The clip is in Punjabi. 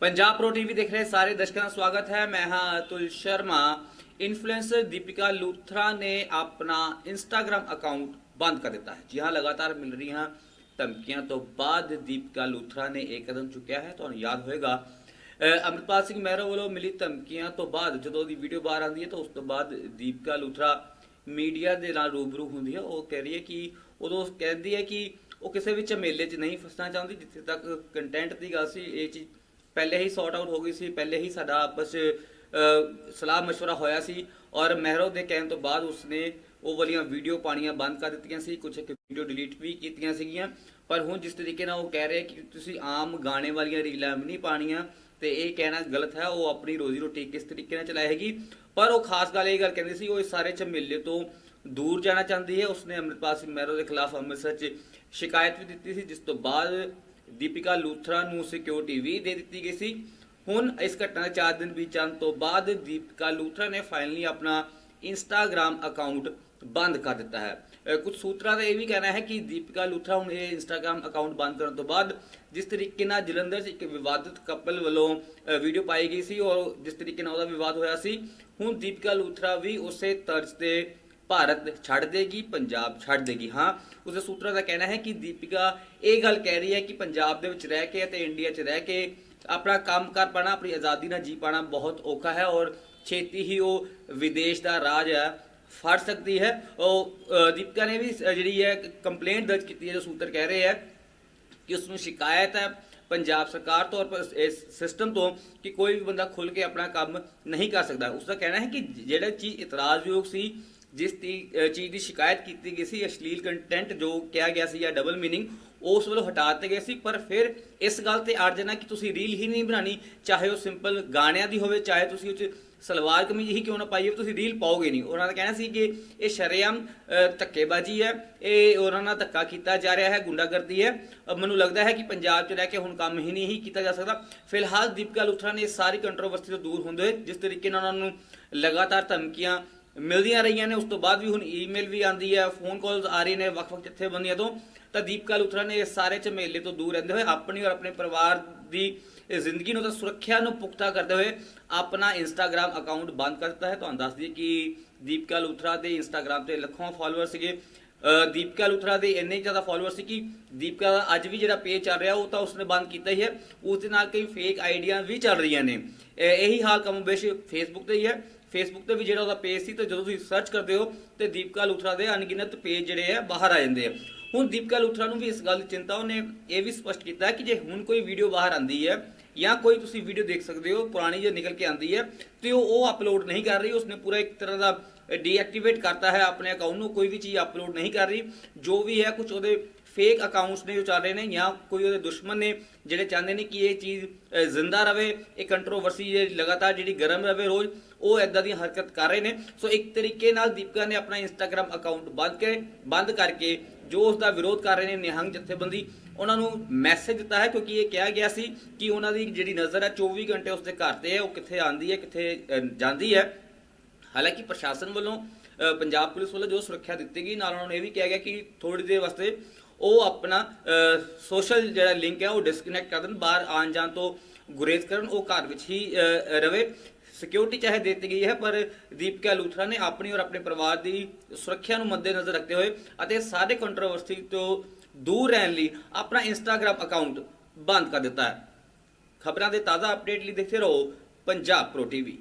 ਪੰਜਾਬ ਪ੍ਰੋ ਟੀਵੀ ਦੇਖ ਰਹੇ ਸਾਰੇ ਦਰਸ਼ਕਾਂ ਦਾ ਸਵਾਗਤ ਹੈ। ਮੈਂ ਹਾਂ ਅਤੁਲ ਸ਼ਰਮਾ। ਇਨਫਲੂਐਂਸਰ ਦੀਪਿਕਾ ਲੂਥਰਾ ਨੇ ਆਪਣਾ ਇੰਸਟਾਗ੍ਰam ਅਕਾਊਂਟ ਬੰਦ ਕਰ ਦਿੱਤਾ ਹੈ। ਜੀ ਹਾਂ, ਲਗਾਤਾਰ ਮਿਲ ਰਹੀਆਂ ਧਮਕੀਆਂ ਤੋਂ ਬਾਅਦ ਦੀਪਿਕਾ ਲੂਥਰਾ ਨੇ ਇਹ ਕਦਮ ਚੁੱਕਿਆ ਹੈ। ਤੁਹਾਨੂੰ ਯਾਦ ਹੋਵੇਗਾ ਅਹ ਅੰਮ੍ਰਿਤਪਾਲ ਸਿੰਘ ਮਹਿਰੋ ਵੱਲੋਂ ਮਿਲੀ ਧਮਕੀਆਂ ਤੋਂ ਬਾਅਦ ਜਦੋਂ ਦੀ ਵੀਡੀਓ ਬਾਹਰ ਆਉਂਦੀ ਹੈ ਤਾਂ ਉਸ ਤੋਂ ਬਾਅਦ ਦੀਪਿਕਾ ਲੂਥਰਾ ਮੀਡੀਆ ਦੇ ਨਾਲ ਰੂਬਰੂ ਹੁੰਦੀ ਹੈ। ਉਹ ਕਹਿ ਰਹੀ ਹੈ ਕਿ ਉਦੋਂ ਕਹਿੰਦੀ ਹੈ ਕਿ ਉਹ ਕਿਸੇ ਵੀ ਝਮੇਲੇ 'ਚ ਨਹੀਂ ਫਸਣਾ ਚਾਹੁੰਦੀ, ਜਿੱਥੇ ਤੱਕ ਕੰਟੈਂਟ ਦੀ ਗੱਲ ਸੀ, ਇਹ ਚੀਜ਼ ਪਹਿਲੇ ਹੀ ਸੌਰਟ ਆਊਟ ਹੋ ਗਈ ਸੀ ਪਹਿਲੇ ਹੀ ਸਾਡਾ ਆਪਸ 'ਚ ਅਹ, ਸਲਾਹ مشورہ ਹੋਇਆ ਸੀ ਔਰ ਮਹਿਰੋ ਦੇ ਕਹਿਣ ਤੋਂ ਬਾਅਦ ਉਸਨੇ ਉਹ ਵਾਲੀਆਂ ਵੀਡੀਓ ਪਾਣੀਆਂ ਬੰਦ ਕਰ ਦਿੱਤੀਆਂ ਸੀ ਕੁਝ ਇੱਕ ਵੀਡੀਓ ਡਿਲੀਟ ਵੀ ਕੀਤੀਆਂ ਸੀਗੀਆਂ ਪਰ ਹੁਣ ਜਿਸ ਤਰੀਕੇ ਨਾਲ ਉਹ ਕਹਿ ਰਹੇ ਕਿ ਤੁਸੀਂ ਆਮ ਗਾਣੇ ਵਾਲੀਆਂ ਰੀਲਾਂ ਵੀ ਨਹੀਂ ਪਾਣੀਆਂ ਤੇ ਇਹ ਕਹਿਣਾ ਗਲਤ ਹੈ ਉਹ ਆਪਣੀ ਰੋਜ਼ੀ ਰੋਟੀ ਕਿਸ ਤਰੀਕੇ ਨਾਲ ਚਲਾਏਗੀ ਪਰ ਉਹ ਖਾਸ ਗੱਲ ਇਹ ਗੱਲ ਕਹਿੰਦੀ ਸੀ ਉਹ ਇਸ ਸਾਰੇ ਝਮੇਲੇ ਤੋਂ ਦੂਰ ਜਾਣਾ ਚਾਹੁੰਦੀ ਹੈ ਉਸਨੇ ਅੰਮ੍ਰਿਤਪਾਲ ਸਿੰਘ ਮਹਿਰੋ ਦੇ ਖਿਲਾਫ ਅੰਮ੍ਰਿਤਸਰ 'ਚ ਸ਼ਿਕਾਇਤ ਵੀ ਦਿੱਤੀ ਸੀ ਜਿਸ ਤੋਂ ਬਾਅਦ ਦੀਪਿਕਾ ਲੂਥਰਾ ਨੂੰ ਸਿਕਿਉਰਿਟੀ ਵੀ ਦੇ ਦਿੱਤੀ ਗਈ ਸੀ। ਹੁਣ ਇਸ ਘਟਨਾ ਦੇ 4 ਦਿਨ ਬੀਤ ਜਾਣ ਤੋਂ ਬਾਅਦ ਦੀਪਿਕਾ ਲੂਥਰਾ ਨੇ ਫਾਈਨਲੀ ਆਪਣਾ ਇੰਸਟਾਗ੍ਰam ਅਕਾਊਂਟ ਬੰਦ ਕਰ ਦਿੱਤਾ ਹੈ। ਅਹ ਕੁਝ ਸੂਤਰਾਂ ਦਾ ਇਹ ਵੀ ਕਹਿਣਾ ਹੈ ਕਿ ਦੀਪਿਕਾ ਲੂਥਰਾ ਹੁਣ ਇਹ ਇੰਸਟਾਗ੍ਰam ਅਕਾਊਂਟ ਬੰਦ ਕਰਨ ਤੋਂ ਬਾਅਦ ਜਿਸ ਤਰੀਕੇ ਨਾਲ ਜਲੰਧਰ 'ਚ ਇੱਕ ਵਿਵਾਦਿਤ ਕਪਲ ਵੱਲੋਂ ਵੀਡੀਓ ਪਾਈ ਗਈ ਸੀ ਔਰ ਜਿਸ ਤਰੀਕੇ ਨਾਲ ਉਹਦਾ ਵਿਵਾਦ ਹੋਇਆ ਸੀ, ਹੁਣ ਦੀਪਿਕਾ ਲੂਥਰਾ ਵੀ ਉਸੇ ਤਰਜ਼ ਤੇ ਭਾਰਤ ਛੱਡ ਦੇਗੀ, ਪੰਜਾਬ ਛੱਡ ਦੇਗੀ। ਹਾਂ ਉਸਦੇ ਸੂਤਰਾਂ ਦਾ ਕਹਿਣਾ ਹੈ ਕਿ ਦੀਪਿਕਾ ਇਹ ਗੱਲ ਕਹਿ ਰਹੀ ਹੈ ਕਿ ਪੰਜਾਬ ਦੇ ਵਿੱਚ ਰਹਿ ਕੇ ਅਤੇ ਇੰਡੀਆ 'ਚ ਰਹਿ ਕੇ ਆਪਣਾ ਕੰਮ ਕਰ ਪਾਣਾ ਆਪਣੀ ਆਜ਼ਾਦੀ ਨਾਲ ਜੀ ਪਾਣਾ ਬਹੁਤ ਔਖਾ ਹੈ ਔਰ ਛੇਤੀ ਹੀ ਉਹ ਵਿਦੇਸ਼ ਦਾ ਰਾਜ ਹੈ ਫੜ ਸਕਦੀ ਹੈ। ਉਹ ਦੀਪਿਕਾ ਨੇ ਵੀ ਜਿਹੜੀ ਹੈ ਕੰਪਲੇਂਟ ਦਰਜ ਕੀਤੀ ਹੈ, ਜੋ ਸੂਤਰ ਕਹਿ ਰਹੇ ਹੈ ਕਿ ਉਸ ਨੂੰ ਸ਼ਿਕਾਇਤ ਹੈ ਪੰਜਾਬ ਸਰਕਾਰ ਤੋਂ ਔਰ ਇਸ ਸਿਸਟਮ ਤੋਂ ਕਿ ਕੋਈ ਵੀ ਬੰਦਾ ਖੁੱਲ ਕੇ ਆਪਣਾ ਕੰਮ ਨਹੀਂ ਕਰ ਸਕਦਾ। ਉਸ ਦਾ ਕਹਿਣਾ ਹੈ ਕਿ ਜਿਹੜਾ ਚੀਜ਼ ਇਤਰਾਜ਼ਯੋਗ ਸੀ ਜਿਸ ਦੀ ਚੀਜ਼ ਦੀ ਸ਼ਿਕਾਇਤ ਕੀਤੀ ਗਈ ਸੀ, ਅਸ਼ਲੀਲ ਕੰਟੈਂਟ ਜੋ ਕਿਹਾ ਗਿਆ ਸੀ ਜਾਂ ਡਬਲ ਮੀਨਿੰਗ ਉਸ ਵੱਲੋਂ ਹਟਾ ਦਿੱਤੇ ਗਏ ਸੀ। ਪਰ ਫਿਰ ਇਸ ਗੱਲ ਤੇ ਅੜ ਜਾਣਾ ਕਿ ਤੁਸੀਂ ਰੀਲ ਹੀ ਨਹੀਂ ਬਣਾਣੀ ਚਾਹੇ ਉਹ ਸਿੰਪਲ ਗਾਣਿਆਂ ਦੀ ਹੋਵੇ, ਚਾਹੇ ਤੁਸੀਂ ਉਹ 'ਚ ਸਲਵਾਰ ਕਮੀਜ਼ ਹੀ ਕਿਉਂ ਨਾ ਪਾਈਏ, ਤੁਸੀਂ ਰੀਲ ਪਾਓਗੇ ਨਹੀਂ। ਉਹਨਾਂ ਦਾ ਕਹਿਣਾ ਸੀ ਕਿ ਇਹ ਸ਼ਰੇਆਮ ਧੱਕੇਬਾਜ਼ੀ ਹੈ, ਇਹ ਉਹਨਾਂ ਨਾਲ ਧੱਕਾ ਕੀਤਾ ਜਾ ਰਿਹਾ ਹੈ, ਗੁੰਡਾਗਰਦੀ ਹੈ। ਮੈਨੂੰ ਲੱਗਦਾ ਹੈ ਕਿ ਪੰਜਾਬ 'ਚ ਰਹਿ ਕੇ ਹੁਣ ਕੰਮ ਹੀ ਨਹੀਂ ਕੀਤਾ ਜਾ ਸਕਦਾ। ਫਿਲਹਾਲ ਦੀਪਿਕਾ ਲੁਥਰਾ ਨੇ ਇਸ ਸਾਰੀ ਕੰਟਰੋਵਰਸੀ ਤੋਂ ਦੂਰ ਹੁੰਦੇ ਹੋਏ, ਜਿਸ ਤਰੀਕੇ ਨਾਲ ਉਹਨਾਂ ਨੂੰ ਲਗਾਤਾਰ ਧਮਕੀਆਂ ਮਿਲਦੀਆਂ ਰਹੀਆਂ ਨੇ ਉਸ ਤੋਂ ਬਾਅਦ ਵੀ ਹੁਣ ਈਮੇਲ ਵੀ ਆਂਦੀ ਹੈ ਫੋਨ ਕਾਲਸ ਆ ਰਹੇ ਨੇ ਵੱਖ-ਵੱਖ ਜਥੇਬੰਦੀਆਂ ਤੋਂ। ਤਾਂ ਦੀਪਿਕਾ ਲੁਥਰਾ ਨੇ ਇਸ ਸਾਰੇ ਝਮੇਲੇ ਤੋਂ ਦੂਰ ਰਹਿੰਦੇ ਹੋਏ ਆਪਣੀ ਔਰ ਆਪਣੇ ਪਰਿਵਾਰ ਦੀ ਜ਼ਿੰਦਗੀ ਨੂੰ ਤਾਂ ਸੁਰੱਖਿਆ ਨੂੰ ਪੁਖਤਾ ਕਰਦੇ ਹੋਏ ਆਪਣਾ ਇੰਸਟਾਗ੍ਰam ਅਕਾਊਂਟ ਬੰਦ ਕਰ ਦਿੱਤਾ ਹੈ। ਤੁਹਾਨੂੰ ਦੱਸ ਦਈਏ ਕਿ ਦੀਪਕਾ ਲੁਥਰਾ ਦੇ ਇੰਸਟਾਗ੍ਰam ਤੇ ਲੱਖਾਂ ਫਾਲੋਅਰ ਸੀਗੇ। ਅ, ਦੀਪਿਕਾ ਲੁਥਰਾ ਦੇ ਇੰਨੇ ਜ਼ਿਆਦਾ ਫਾਲੋਅਰ ਸੀ ਕਿ ਦੀਪਿਕਾ ਦਾ ਅੱਜ ਵੀ ਜਿਹੜਾ ਪੇਜ ਚੱਲ ਰਿਹਾ ਉਹ ਤਾਂ ਉਸਨੇ ਬੰਦ ਕੀਤਾ ਹੀ ਹੈ। ਉਸ ਦੇ ਨਾਲ ਕਈ ਫੇਕ ਆਈਡੀਆਂ ਵੀ ਚੱਲ ਰਹੀਆਂ ਨੇ। ਇਹੀ ਹਾਲ ਕਮੋਬੇਸ਼ ਫੇਸਬੁੱਕ ਤੇ ਹੀ ਹੈ। ਫੇਸਬੁੱਕ ਤੇ ਵੀ ਜਿਹੜਾ ਉਹਦਾ ਪੇਜ ਸੀ ਤੇ ਜਦੋਂ ਤੁਸੀਂ ਸਰਚ ਕਰਦੇ ਹੋ ਤੇ ਦੀਪਿਕਾ ਲੂਥਰਾ ਦੇ ਅਣਗਿਣਤ ਪੇਜ ਜਿਹੜੇ ਆ ਬਾਹਰ ਆ ਜਾਂਦੇ ਆ। ਹੁਣ ਦੀਪਿਕਾ ਲੂਥਰਾ ਨੂੰ ਵੀ ਇਸ ਗੱਲ ਦੀ ਚਿੰਤਾ, ਉਹਨੇ ਇਹ ਵੀ ਸਪਸ਼ਟ ਕੀਤਾ ਕਿ ਜੇ ਹੁਣ ਕੋਈ ਵੀਡੀਓ ਬਾਹਰ ਆਂਦੀ ਹੈ ਜਾਂ ਕੋਈ ਤੁਸੀਂ ਵੀਡੀਓ ਦੇਖ ਸਕਦੇ ਹੋ, ਪੁਰਾਣੀ ਜੇ ਨਿਕਲ ਕੇ ਆਂਦੀ ਹੈ, ਤੇ ਉਹ ਉਹ ਅਪਲੋਡ ਨਹੀਂ ਕਰ ਰਹੀ, ਉਸਨੇ ਪੂਰਾ ਇੱਕ ਤਰ੍ਹਾਂ ਦਾ ਡੀਐਕਟੀਵੇਟ ਕਰਤਾ ਹੈ ਆਪਣੇ ਅਕਾਊਂਟ ਨੂੰ, ਕੋਈ ਵੀ ਚੀਜ਼ ਅਪਲੋਡ ਨਹੀਂ ਕਰ ਰਹੀ। ਜੋ ਵੀ ਹੈ ਕੁਝ ਉਹਦੇ ਫੇਕ ਅਕਾਊਂਟਸ ਨੇ ਜੋ ਚੱਲ ਰਹੇ ਨੇ ਜਾਂ ਕੋਈ ਉਹਦੇ ਦੁਸ਼ਮਣ ਨੇ ਜਿਹੜੇ ਚਾਹੁੰਦੇ ਨੇ ਕਿ ਇਹ ਚੀਜ਼ ਜ਼ਿੰਦਾ ਰਵੇ, ਇਹ ਕੰਟਰੋਵਰਸੀ ਲਗਾਤਾਰ ਜਿਹੜੀ ਗਰਮ ਰਵੇ ਰੋਜ਼, ਉਹ ਐਦਾਂ ਦੀ ਹਰਕਤ ਕਰ ਰਹੇ ਨੇ। ਸੋ ਇੱਕ ਤਰੀਕੇ ਨਾਲ ਦੀਪਿਕਾ ਨੇ ਆਪਣਾ ਇੰਸਟਾਗ੍ਰam ਅਕਾਊਂਟ ਬੰਦ ਕੇ ਬੰਦ ਕਰਕੇ ਜੋ ਉਸ ਦਾ ਵਿਰੋਧ ਕਰ ਰਹੇ ਨੇ ਨਿਹੰਗ ਜਥੇਬੰਦੀ, ਉਹਨਾਂ ਨੂੰ ਮੈਸੇਜ ਦਿੱਤਾ ਹੈ ਕਿਉਂਕਿ ਇਹ ਕਿਹਾ ਗਿਆ ਸੀ ਕਿ ਉਹਨਾਂ ਦੀ ਜਿਹੜੀ ਨਜ਼ਰ ਹੈ 24 ਘੰਟੇ ਉਸ ਦੇ ਘਰ ਤੇ ਹੈ, ਉਹ ਕਿੱਥੇ ਆਂਦੀ ਹੈ, ਕਿੱਥੇ ਜਾਂਦੀ ਹੈ। ਹਾਲਾਂਕਿ ਪ੍ਰਸ਼ਾਸਨ ਵੱਲੋਂ ਪੰਜਾਬ ਪੁਲਿਸ ਵੱਲੋਂ ਜੋ ਸੁਰੱਖਿਆ ਦਿੱਤੀ ਗਈ, ਨਾਲ ਉਹਨਾਂ ਨੂੰ ਇਹ ਵੀ ਕਿਹਾ ਗਿਆ ਕਿ ਥੋੜੀ ਦੇਰ ਵਾਸਤੇ ਉਹ ਆਪਣਾ ਸੋਸ਼ਲ ਜਿਹੜਾ ਲਿੰਕ ਹੈ ਉਹ ਡਿਸਕਨੈਕਟ ਕਰ ਦੇਣ ਬਾਹਰ ਆਉਣ ਜਾਣ ਤੋਂ ਗੁਰੇਜ਼ ਕਰਨ ਉਹ ਘਰ ਵਿੱਚ ਹੀ ਅ, ਰਵੇ। ਸਿਕਿਉਰਿਟੀ ਚਾਹੇ ਦਿੱਤੀ ਗਈ ਹੈ ਪਰ ਦੀਪਿਕਾ ਲੂਥਰਾ ਨੇ ਆਪਣੀ ਔਰ ਆਪਣੇ ਪਰਿਵਾਰ ਦੀ ਸੁਰੱਖਿਆ ਨੂੰ ਮੱਦੇਨਜ਼ਰ ਰੱਖਦੇ ਹੋਏ ਅਤੇ ਸਾਰੇ ਕੰਟਰੋਵਰਸੀ ਤੋਂ ਦੂਰ ਰਹਿਣ ਲਈ ਆਪਣਾ ਇੰਸਟਾਗ੍ਰam ਅਕਾਊਂਟ ਬੰਦ ਕਰ ਦਿੱਤਾ ਹੈ। ਖਬਰਾਂ ਦੇ ਤਾਜ਼ਾ ਅਪਡੇਟ ਲਈ ਦੇਖਦੇ ਰਹੋ ਪੰਜਾਬ ਪ੍ਰੋ ਟੀਵੀ